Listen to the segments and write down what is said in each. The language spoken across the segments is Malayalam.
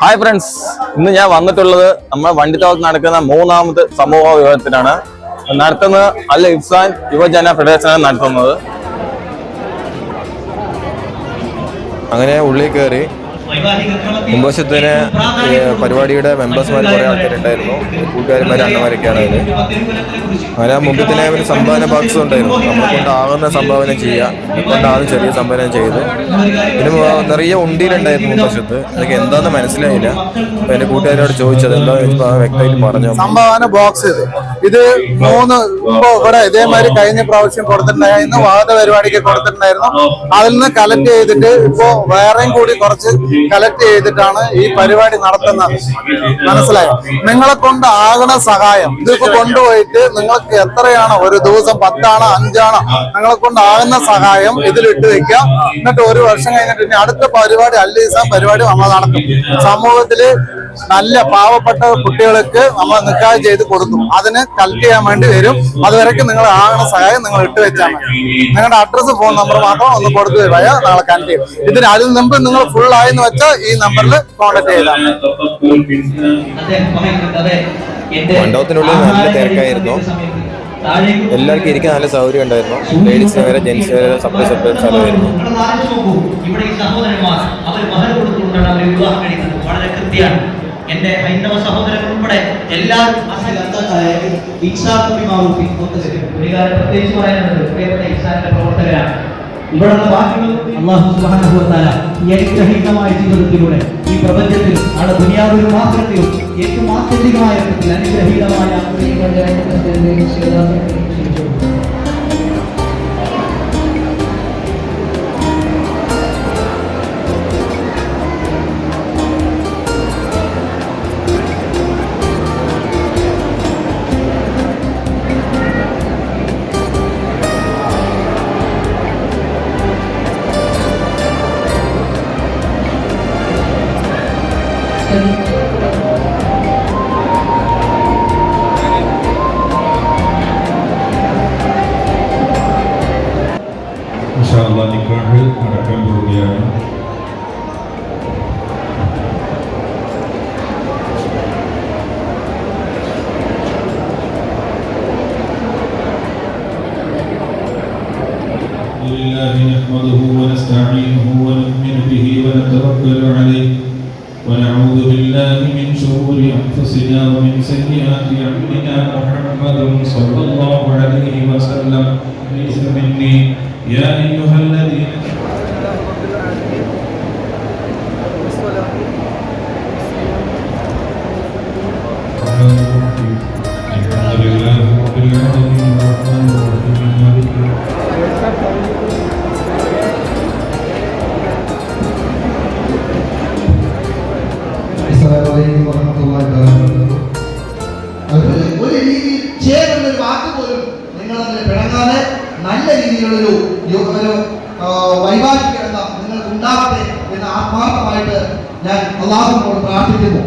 ഹായ് ഫ്രണ്ട്സ് ഇന്ന് ഞാൻ വന്നിട്ടുള്ളത് നമ്മുടെ വണ്ടിത്തോളത്ത് നടക്കുന്ന മൂന്നാമത് സമൂഹ വിവാഹത്തിനാണ്. നടത്തുന്നത് അൽ ഇഫ്സാൻ യുവജന ഫെഡറേഷനാണ് നടത്തുന്നത്. അങ്ങനെ ഉള്ളിൽ കയറി മുമ്പശത്തിന് പരിപാടിയുടെ മെമ്പേഴ്സ്മാർ കുറെ ആൾക്കാരുണ്ടായിരുന്നു. കൂട്ടുകാരന്മാർ അണ്ണന്മാരൊക്കെയാണ് അതിൽ അങ്ങനെ മുമ്പത്തിനെ ഒരു സംഭാവന ബോക്സ് ഉണ്ടായിരുന്നു. നമ്മളെ കൊണ്ടാകുന്ന സംഭാവന ചെയ്യുക. കൊണ്ടാകുന്ന ചെറിയ സംഭാവന ചെയ്ത്. ഇതിന് നിറയെ ഉണ്ടിയിലുണ്ടായിരുന്നു മുമ്പശത്ത് അതൊക്കെ എന്താണെന്ന് മനസ്സിലായില്ല. അപ്പം എന്റെ കൂട്ടുകാരോട് ചോദിച്ചത് അവൻ വ്യക്തമായിട്ട് പറഞ്ഞു. സംഭാവന ബോക്സ് ഇത് മൂന്ന് ഇപ്പൊ ഇവിടെ ഇതേമാതിരി കഴിഞ്ഞ പ്രാവശ്യം കൊടുത്തിട്ടുണ്ടായിരുന്നു വാദ പരിപാടിക്ക് കൊടുത്തിട്ടുണ്ടായിരുന്നു. അതിൽ നിന്ന് കളക്ട് ചെയ്തിട്ട് ഇപ്പോ വേറെയും കൂടി കുറച്ച് കളക്ട് ചെയ്തിട്ടാണ് ഈ പരിപാടി നടത്തുന്നത്. മനസ്സിലായോ? നിങ്ങളെ കൊണ്ട് ആകണ സഹായം. ഇതിപ്പോ കൊണ്ടുപോയിട്ട് നിങ്ങൾക്ക് എത്രയാണോ? ഒരു ദിവസം പത്താണോ? അഞ്ചാണോ? നിങ്ങളെ കൊണ്ട് ആകുന്ന സഹായം ഇതിലിട്ട് വെക്കാം എന്നിട്ട് ഒരു വർഷം കഴിഞ്ഞിട്ട് ഇനി അടുത്ത പരിപാടി അല്ലീസാൻ പരിപാടി നമ്മൾ നടത്തും സമൂഹത്തിൽ നല്ല പാവപ്പെട്ട കുട്ടികൾക്ക് നമ്മൾ നിക്കാഹ് ചെയ്ത് കൊടുക്കും അതിന് കളക്ട് ചെയ്യാൻ വേണ്ടി വരും. അതുവരെയ്ക്ക് നിങ്ങൾ ആകണ സഹായം നിങ്ങൾ ഇട്ട് വെച്ചാൽ മതി. നിങ്ങളുടെ അഡ്രസ്സ് ഫോൺ നമ്പർ മാത്രം ഒന്ന് കൊടുത്തു പോയാൽ നാളെ കണക്ട് ചെയ്യും. ഇതിന് അതിൽ മുമ്പ് നിങ്ങൾ ഫുൾ ആയെന്ന് വെച്ചാൽ ഈ നമ്പറിൽ കോൺടാക്ട് ചെയ്താൽ മണ്ഡപത്തിനുള്ളിൽ നല്ല തിരക്കായിരുന്നു. എല്ലാവർക്കും ഇരിക്കാൻ നല്ല സൗകര്യം ഉണ്ടായിരുന്നു. ലേഡീസിന് വരെ ജെൻസ് വരെ സെപ്പറേറ്റ് സെപ്പറേറ്റ് സ്ഥലമായിരുന്നു ഇവിടെ ഈ സഹോദരന്മാർ അവർ മഹർ കൊടുത്തുകൊണ്ടാണ് അവർ വിവാഹം കഴിക്കുന്നത്. വളരെ കൃത്യമാണ്. എന്റെ ഹൈന്ദവ സഹോദരൻ ഉൾപ്പെടെ എല്ലാവരും പ്രത്യേകിച്ച് പ്രിയപ്പെട്ട പ്രവർത്തകരാണ്. ഇവിടുള്ള ബാക്കികളും അള്ളാഹു ഈ അനുഗ്രഹീതമായ ജീവിതത്തിലൂടെ ഈ പ്രപഞ്ചത്തിൽ ആണ് ദുനിയാവിലും മാത്രത്തിലും ഏറ്റവും ആത്യന്തികമായ അർത്ഥത്തിൽ അനുഗ്രഹീതമായ ഇൻഷാല്ലാ ونعوذ بالله من شرور أنفسنا ومن سيئات أعمالنا. محمد صلى الله عليه وسلم. ليس مني. يا أيها الذين അസ്സലാമലൈക്കും വറഹ്മത്തുള്ളാഹി വബറകാതുഹു. ഒരു രീതിയിൽ ചേർന്ന ഒരു വാക്ക് പോലും നിങ്ങൾ തമ്മിൽ പിണങ്ങാതെ നല്ല രീതിയിലുള്ളൊരു ഒരു ആ, വൈവാഹിക ബന്ധം നിങ്ങൾക്ക് ഉണ്ടാകട്ടെ എന്ന് ആത്മാർത്ഥമായിട്ട് ഞാൻ അള്ളാഹുനോട് പ്രാർത്ഥിക്കുന്നു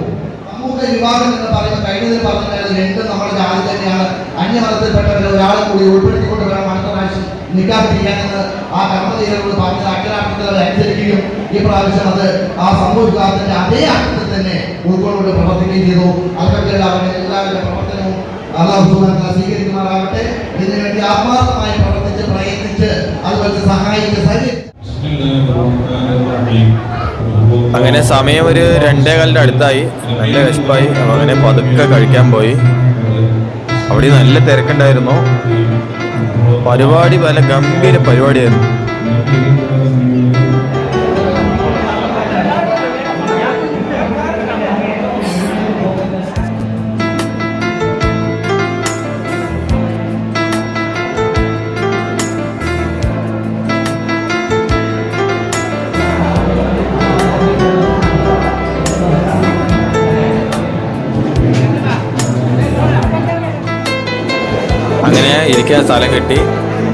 സമൂഹ വിവാഹം എന്ന് പറയുന്ന കഴിഞ്ഞതിൽ പറഞ്ഞിട്ടുണ്ടായിരുന്നു രണ്ടും നമ്മുടെ ജാതി തന്നെയാണ് അന്യമതത്തിൽപ്പെട്ടവരെ ഒരാളെ കൂടി ഉൾപ്പെടുത്തിക്കൊണ്ട് വേണം അടുത്ത പ്രാവശ്യം നിക്കാഹ് ചെയ്യാനെന്ന് ആ കർമ്മതീരോട് പറഞ്ഞത് അക്ഷരാർത്ഥത്തിൽ അവർ അനുസരിക്കുകയും ഈ പ്രാവശ്യം അത് ആ സമൂഹ വിവാഹത്തിന്റെ അതേ അർത്ഥത്തിൽ തന്നെ ഉൾക്കൊണ്ടുകൊണ്ട് പ്രവർത്തിക്കുകയും ചെയ്തു. അവർക്കുള്ള അവരുടെ എല്ലാവരുടെ പ്രവർത്തനവും അള്ളാഹു സ്വീകരിക്കുമാറാകട്ടെ. ഇതിനുവേണ്ടി ആത്മാർത്ഥമായി പ്രവർത്തിച്ച് പ്രയത്നിച്ച് അതുപോലെ സഹായിച്ച് അങ്ങനെ സമയം ഒരു രണ്ടേ കാലിന്റെ അടുത്തായി. നല്ല വിശപ്പായി. അങ്ങനെ പതുക്കെ കഴിക്കാൻ പോയി. അവിടെ നല്ല തിരക്കുണ്ടായിരുന്നു. പരിപാടി പല ഗംഭീര പരിപാടിയായിരുന്നു. ഇരിക്കാൻ സ്ഥലം കിട്ടി.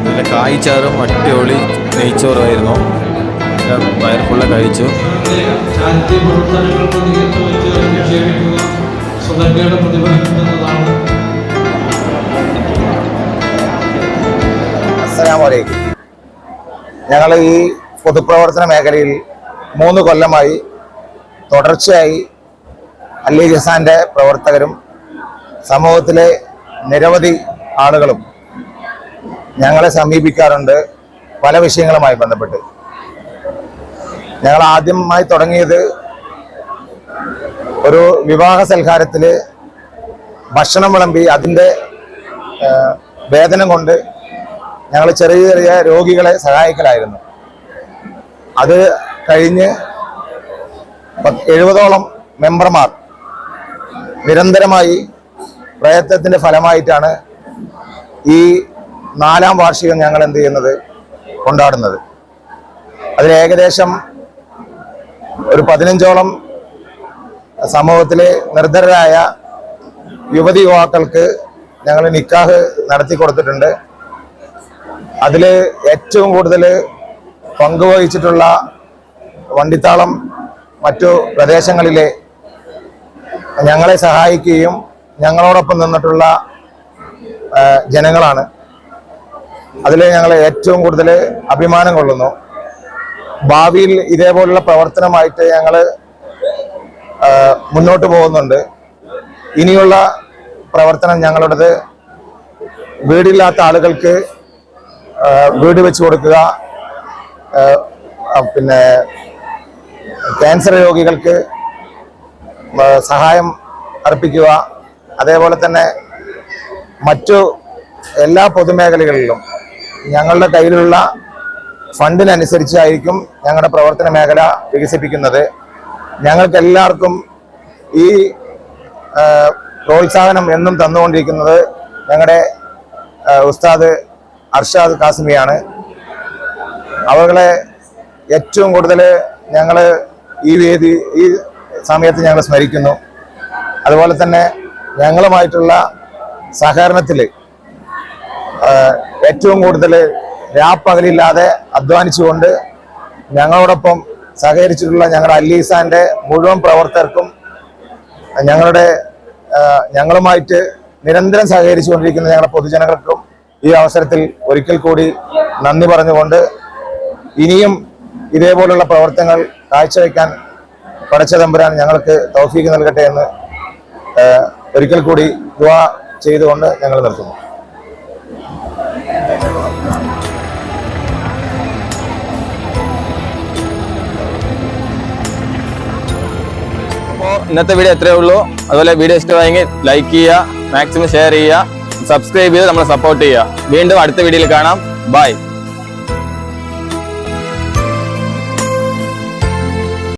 നല്ല കായ്ച്ചാറും അടിപൊളി നെയ്ച്ചോറുമായിരുന്നു. വയർ കഴിച്ചു. ഞങ്ങൾ ഈ പൊതുപ്രവർത്തന മേഖലയിൽ മൂന്ന് കൊല്ലമായി തുടർച്ചയായി അല്ലി ജസാന്റെ പ്രവർത്തകരും സമൂഹത്തിലെ നിരവധി ആളുകളും ഞങ്ങളെ സമീപിക്കാറുണ്ട് പല വിഷയങ്ങളുമായി ബന്ധപ്പെട്ട്. ഞങ്ങൾ ആദ്യമായി തുടങ്ങിയത് ഒരു വിവാഹ സൽക്കാരത്തിൽ ഭക്ഷണം വിളമ്പി അതിന്റെ വേദനം കൊണ്ട് ഞങ്ങൾ ചെറിയ ചെറിയ രോഗികളെ സഹായിക്കലായിരുന്നു. അത് കഴിഞ്ഞ് എഴുപതോളം മെമ്പർമാർ നിരന്തരമായി പ്രയത്നത്തിന്റെ ഫലമായിട്ടാണ് ഈ നാലാം വാർഷികം ഞങ്ങൾ എന്ത് ചെയ്യുന്നത്? കൊണ്ടാടുന്നത്. അതിൽ ഏകദേശം ഒരു പതിനഞ്ചോളം സമൂഹത്തിലെ നിർധരരായ യുവതി യുവാക്കൾക്ക് ഞങ്ങൾ നിക്കാഹ് നടത്തി കൊടുത്തിട്ടുണ്ട്. അതിൽ ഏറ്റവും കൂടുതൽ പങ്കുവഹിച്ചിട്ടുള്ള വണ്ടിത്താളം മറ്റു പ്രദേശങ്ങളിലെ ഞങ്ങളെ സഹായിക്കുകയും ഞങ്ങളോടൊപ്പം നിന്നിട്ടുള്ള ജനങ്ങളാണ്. അതിൽ ഞങ്ങൾ ഏറ്റവും കൂടുതൽ അഭിമാനം കൊള്ളുന്നു. ഭാവിയിൽ ഇതേപോലുള്ള പ്രവർത്തനമായിട്ട് ഞങ്ങൾ മുന്നോട്ട് പോകുന്നുണ്ട്. ഇനിയുള്ള പ്രവർത്തനം ഞങ്ങളുടേത് വീടില്ലാത്ത ആളുകൾക്ക് വീട് വെച്ച് കൊടുക്കുക പിന്നെ ക്യാൻസർ രോഗികൾക്ക് സഹായം അർപ്പിക്കുക. അതേപോലെ തന്നെ മറ്റു എല്ലാ പൊതുമേഖലകളിലും ഞങ്ങളുടെ കയ്യിലുള്ള ഫണ്ടിനനുസരിച്ചായിരിക്കും ഞങ്ങളുടെ പ്രവർത്തന മേഖല വികസിപ്പിക്കുന്നത്. ഞങ്ങൾക്ക് എല്ലാവർക്കും ഈ പ്രോത്സാഹനം എന്നും തന്നുകൊണ്ടിരിക്കുന്നത് ഞങ്ങളുടെ ഉസ്താദ് അർഷാദ് കാസിമിയാണ്. അവകളെ ഏറ്റവും കൂടുതൽ ഞങ്ങൾ ഈ വേദി ഈ സമയത്ത് ഞങ്ങൾ സ്മരിക്കുന്നു. അതുപോലെ തന്നെ ഞങ്ങളുമായിട്ടുള്ള സഹകരണത്തിൽ ഏറ്റവും കൂടുതൽ രാപ്പകലില്ലാതെ അധ്വാനിച്ചുകൊണ്ട് ഞങ്ങളോടൊപ്പം സഹകരിച്ചിട്ടുള്ള ഞങ്ങളുടെ അല്ലീസാന്റെ മുഴുവൻ പ്രവർത്തകർക്കും ഞങ്ങളുടെ ഞങ്ങളുമായിട്ട് നിരന്തരം സഹകരിച്ചുകൊണ്ടിരിക്കുന്ന ഞങ്ങളുടെ പൊതുജനങ്ങൾക്കും ഈ അവസരത്തിൽ ഒരിക്കൽ കൂടി നന്ദി പറഞ്ഞുകൊണ്ട് ഇനിയും ഇതേപോലുള്ള പ്രവർത്തനങ്ങൾ കാഴ്ചവെക്കാൻ പടച്ച തമ്പുരാൻ ഞങ്ങൾക്ക് തൗഫീക്ക് നൽകട്ടെ എന്ന് ഒരിക്കൽ കൂടി ദുവാ ചെയ്തുകൊണ്ട് ഞങ്ങൾ നിർത്തുന്നു. ഇന്നത്തെ വീഡിയോ എത്രയേ ഉള്ളൂ. അതുപോലെ വീഡിയോ ഇഷ്ടമായെങ്കിൽ ലൈക്ക് ചെയ്യുക മാക്സിമം ഷെയർ ചെയ്യുക സബ്സ്ക്രൈബ് ചെയ്ത് നമ്മളെ സപ്പോർട്ട് ചെയ്യുക. വീണ്ടും അടുത്ത വീഡിയോയിൽ കാണാം. ബൈ